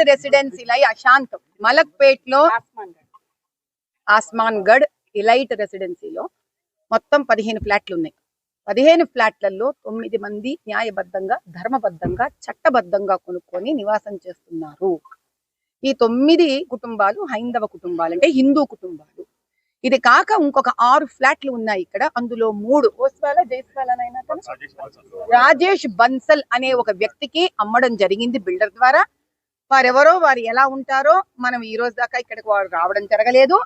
Elite రెసిడెన్సీలై అశాంతం. మలక్పేట్లో ఆస్మాన్ గఢ్ ఇలైట్ రెసిడెన్సీలో మొత్తం పదిహేను ఫ్లాట్లు ఉన్నాయి. పదిహేను ఫ్లాట్లలో తొమ్మిది మంది న్యాయబద్ధంగా ధర్మబద్ధంగా చట్టబద్ధంగా కొనుక్కొని నివాసం చేస్తున్నారు. ఈ తొమ్మిది కుటుంబాలు హైందవ కుటుంబాలు అంటే హిందూ కుటుంబాలు. ఇది కాక ఇంకొక ఆరు ఫ్లాట్లు ఉన్నాయి ఇక్కడ. అందులో మూడు ఓస్వాల జైస్వాలనైనా తను? రాజేష్ బన్సల్ అనే ఒక వ్యక్తికి అమ్మడం జరిగింది బిల్డర్ ద్వారా. వారెవరో వారు ఎలా ఉంటారో మనం ఈ రోజు దాకా ఇక్కడికి వారు రావడం జరగలేదు.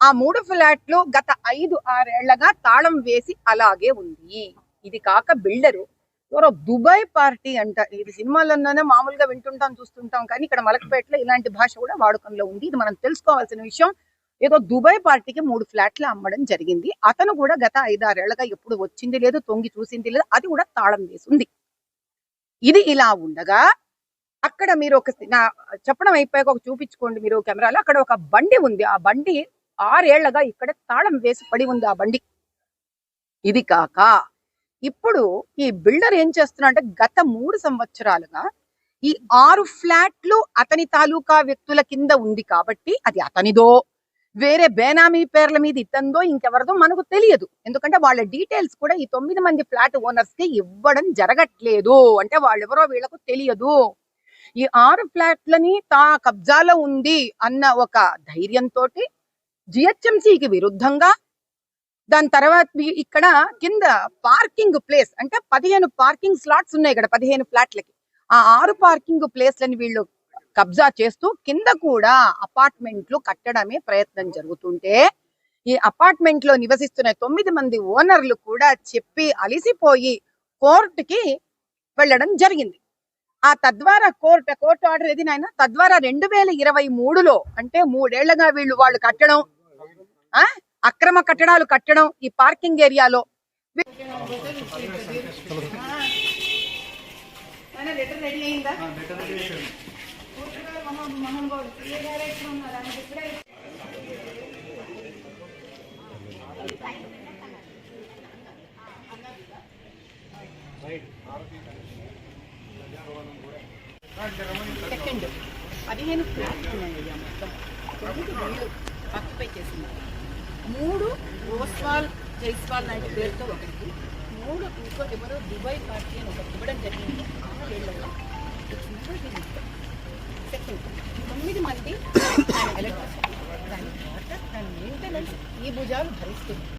ఆ మూడు ఫ్లాట్లు గత ఐదు ఆరేళ్ళగా తాళం వేసి అలాగే ఉంది. ఇది కాక బిల్డరు ఎవరో దుబాయ్ పార్టీ అంట. ఇది సినిమాల్లోనే మామూలుగా వింటుంటాం చూస్తుంటాం కానీ ఇక్కడ మలకపేటలో ఇలాంటి భాష కూడా వాడుకంలో ఉంది. ఇది మనం తెలుసుకోవాల్సిన విషయం. ఏదో దుబాయ్ పార్టీకి మూడు ఫ్లాట్లు అమ్మడం జరిగింది. అతను కూడా గత ఐదారేళ్ళగా ఎప్పుడు వచ్చింది లేదు తొంగి చూసింది లేదు అది కూడా తాళం వేసి ఉంది. ఇది ఇలా ఉండగా అక్కడ మీరు ఒక నా చెప్పడం అయిపోయాక ఒక చూపించుకోండి మీరు కెమెరాలో. అక్కడ ఒక బండి ఉంది. ఆ బండి ఆరేళ్ళగా ఇక్కడ తాళం వేసి పడి ఉంది ఆ బండి. ఇది కాక ఇప్పుడు ఈ బిల్డర్ ఏం చేస్తున్నా అంటే గత మూడు సంవత్సరాలుగా ఈ ఆరు ఫ్లాట్లు అతని తాలూకా వ్యక్తుల కింద ఉంది కాబట్టి అది అతనిదో వేరే బేనామీ పేర్ల మీద ఇతందో ఇంకెవరిదో మనకు తెలియదు. ఎందుకంటే వాళ్ళ డీటెయిల్స్ కూడా ఈ తొమ్మిది మంది ఫ్లాట్ ఓనర్స్కి ఇవ్వడం జరగట్లేదు. అంటే వాళ్ళెవరో వీళ్ళకు తెలియదు. ఈ ఆరు ఫ్లాట్లని తా కబ్జాలో ఉంది అన్న ఒక ధైర్యంతో జిహెచ్ఎంసికి విరుద్ధంగా దాని తర్వాత ఇక్కడ కింద పార్కింగ్ ప్లేస్ అంటే పదిహేను పార్కింగ్ స్లాట్స్ ఉన్నాయి ఇక్కడ పదిహేను ఫ్లాట్లకి. ఆ ఆరు పార్కింగ్ ప్లేస్లని వీళ్ళు కబ్జా చేస్తూ కింద కూడా అపార్ట్మెంట్లు కట్టడమే ప్రయత్నం జరుగుతుంటే ఈ అపార్ట్మెంట్లో నివసిస్తున్న తొమ్మిది మంది ఓనర్లు కూడా చెప్పి అలిసిపోయి కోర్టుకి వెళ్ళడం జరిగింది. ఆ తద్వారా కోర్టు కోర్టు ఆర్డర్ ఏది నాయన? తద్వారా రెండు వేల ఇరవై మూడులో అంటే మూడేళ్ళగా వీళ్ళు వాళ్ళు కట్టడం ఆ? అక్రమ కట్టడాలు కట్టడం ఈ పార్కింగ్ ఏరియాలో. సెకండ్ పదిహేను ఫ్లాట్స్ ఉన్నాయి మొత్తం. తొమ్మిది రెండు పక్కపై చేసినారు మూడు ఓస్వాల్ జైస్వాల్ లాంటి పేరుతో ఒకటి. మూడు ఇంకోటి ఎవరో దుబాయ్ పార్టీ అని ఒకటి ఇవ్వడం జరిగింది. సెకండ్. తొమ్మిది మంది దాని ఎలక్ట్రిసిటీ దాని వాటర్ దాని మెయింటెనెన్స్ ఈ భుజాలు భరిస్తుంది.